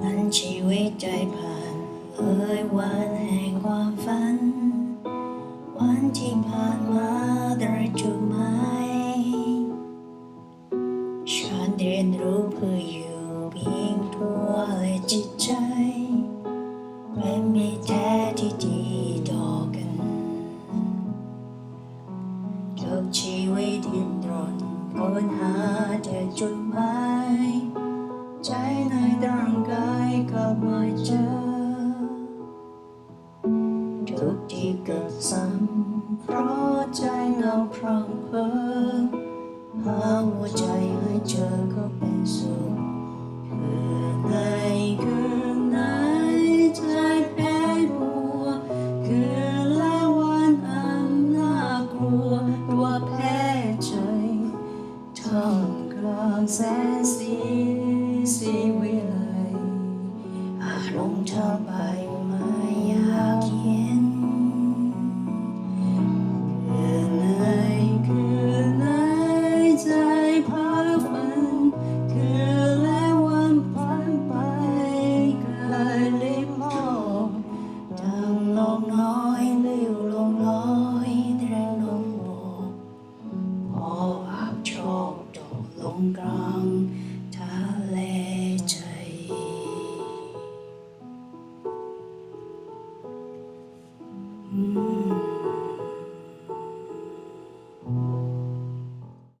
มันชีวิตใจผ่านเอ่ยวันแห่งความฝัน วันที่ผ่านมาได้จุดหมายฉันเรียนรู้เพื่ออยู่เพียงตัวและจิตใจและมีแท้ที่ดีต่อกันทุกชีวิตดิ้นรนค้นหาแต่จุดหมาย ทุกที่เกิดซ้ำเพราะใจเราพร่องเพอหาหัวใจให้เจอก็เป็นสุขคืนไหนคืนไหนใจแพ้บัว คืนและวันอันน่ากลัวตัวแพ้ใจท่องกลางแสนสีสีวิไลอารมณ์เธอไป งกลางทะเลใจอืม